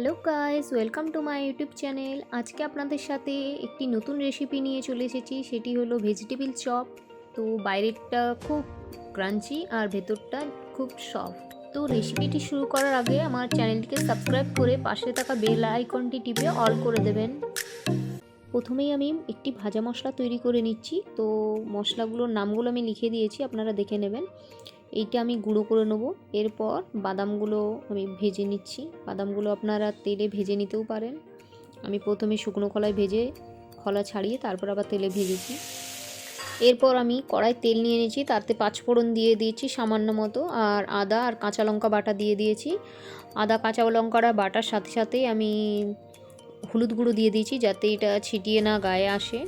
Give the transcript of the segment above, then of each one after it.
Hello guys welcome to my YouTube channel আজকে আপনাদের সাথে একটি নতুন রেসিপি নিয়ে চলে এসেছি, সেটি হলো ভেজিটেবিল চপ তো বাইরেরটা খুব ক্রাঞ্চি আর ভেতরটা খুব সফট তো রেসিপিটি শুরু করার আগে আমার চ্যানেলটিকে সাবস্ক্রাইব করে পাশে থাকা বেল আইকনটি টিপে অল করে দেবেন। প্রথমেই আমি একটি ভাজা মশলা তৈরি করে নিচ্ছি। তো মশলাগুলোর নামগুলো আমি লিখে দিয়েছি, আপনারা দেখে নেবেন। এইটা আমি গুঁড়ো করে নেব। এরপর বাদামগুলো আমি ভেজে নিচ্ছি। বাদামগুলো আপনারা তেলে ভেজে নিতেও পারেন। আমি প্রথমে শুকনো খোলায় ভেজে খোলা ছাড়িয়ে তারপর আবার তেলে ভেজেছি। এরপর আমি কড়াই তেল নিয়ে নিয়েছি, তাতে পাঁচফোড়ন দিয়ে দিয়েছি সামান্য মতো, আর আদা আর কাঁচা লঙ্কা বাটা দিয়ে দিয়েছি। আদা, কাঁচা লঙ্কাটা বাটার সাথে সাথেই আমি হলুদ গুঁড়ো দিয়ে দিয়েছি যাতে এটা ছিটিয়ে না গায়ে আসে।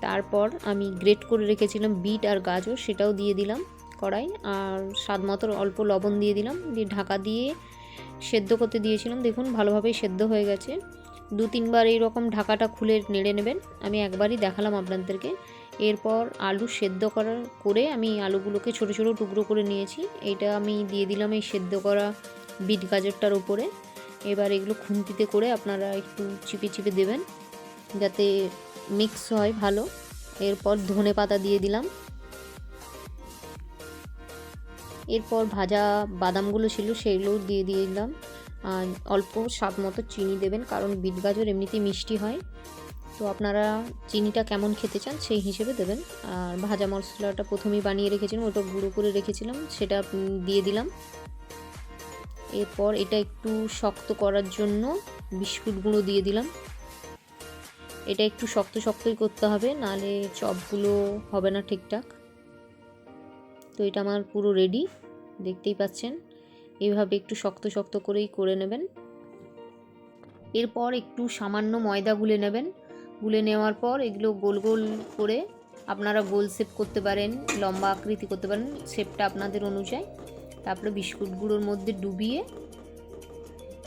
তারপর আমি গ্রেট করে রেখেছিলাম বিট আর গাজর, সেটাও দিয়ে দিলাম। কড়াই আর স্বাদ মতো অল্প লবণ দিয়ে দিলাম। দিয়ে ঢাকা দিয়ে সেদ্ধ করতে দিয়েছিলাম। দেখুন, ভালোভাবেই সেদ্ধ হয়ে গেছে। দু তিনবার এইরকম ঢাকাটা খুলে নেড়ে নেবেন। আমি একবারই দেখালাম আপনাদেরকে। এরপর আলু সেদ্ধ করার করে আমি আলুগুলোকে ছোট ছোট টুকরো করে নিয়েছি। এটা আমি দিয়ে দিলাম এই সেদ্ধ করা বিট গাজরটার উপরে এবার এগুলো খুন্তিতে করে আপনারা একটু চিপে চিপে দেবেন। যাতে মিক্স হয় ভালো। এরপর ধনে পাতা দিয়ে দিলাম। এরপর ভাজা বাদামগুলো ছিল সেগুলোও দিয়ে দিয়ে দিলাম। আর অল্প স্বাদ মতো চিনি দেবেন, কারণ বিট গাজর এমনিতেই মিষ্টি হয়। তো আপনারা চিনিটা কেমন খেতে চান সেই হিসেবে দেবেন। আর ভাজা মশলাটা প্রথমেই বানিয়ে রেখেছিলাম, ওটা গুঁড়ো করে রেখেছিলাম, সেটা দিয়ে দিলাম। এরপর এটা একটু শক্ত করার জন্য বিস্কুট গুঁড়ো দিয়ে দিলাম। এটা একটু শক্ত শক্তই করতে হবে, নাহলে চপগুলো হবে না ঠিকঠাক। তো এটা আমার পুরো রেডি দেখতেই পাচ্ছেন। এইভাবে একটু শক্ত শক্ত করেই করে নেবেন। এরপর একটু সামান্য ময়দা গুলে নেবেন। গুলে নেওয়ার পর এগুলো গোল গোল করে আপনারা গোল শেপ করতে পারেন, লম্বা আকৃতি করতে পারেন, শেপটা আপনাদের অনুযায়ী। তারপরে বিস্কুট গুঁড়োর মধ্যে ডুবিয়ে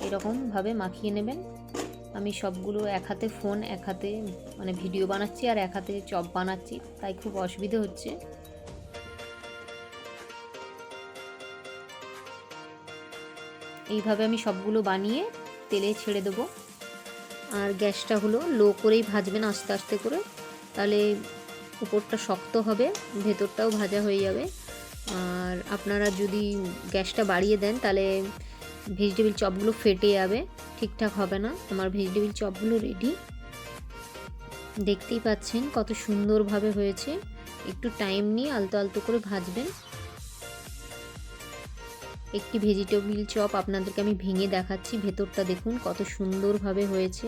এরকমভাবে মাখিয়ে নেবেন। আমি সবগুলো এক হাতে ফোন, এক হাতে মানে ভিডিও বানাচ্ছি আর এক হাতে চপ বানাচ্ছি, তাই খুব অসুবিধে হচ্ছে। এইভাবে আমি সবগুলো বানিয়ে তেলে ছেড়ে দেবো। আর গ্যাসটা হলো লো করেই ভাজবেন আস্তে আস্তে করে। তাহলে উপরটা শক্ত হবে, ভেতরটাও ভাজা হয়ে যাবে। আর আপনারা যদি গ্যাসটা বাড়িয়ে দেন, তাহলে ভেজিটেবিল চপগুলো ফেটে যাবে, ঠিকঠাক হবে না। আমার ভেজিটেবিল চপগুলো রেডি। দেখতেই পাচ্ছেন কত সুন্দরভাবে হয়েছে। একটু টাইম নিয়ে আলতো আলতো করে ভাজবেন। একটি ভেজিটেবিল চপ আপনাদেরকে আমি ভেঙে দেখাচ্ছি। ভেতরটা দেখুন কত সুন্দরভাবে হয়েছে।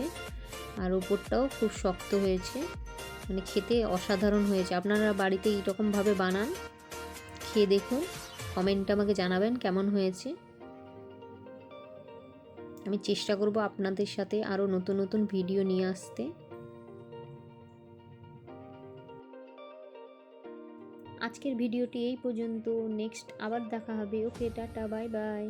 আর ওপরটাও খুব শক্ত হয়েছে। মানে খেতে অসাধারণ হয়েছে। আপনারা বাড়িতে এইরকমভাবে বানান, খেয়ে দেখুন। কমেন্টটা আমাকে জানাবেন কেমন হয়েছে। আমি চেষ্টা করব আপনাদের সাথে আরও নতুন নতুন ভিডিও নিয়ে আসতে। আজকের ভিডিওটি এই পর্যন্ত। নেক্সট আবার দেখা হবে। Okay tata bye bye.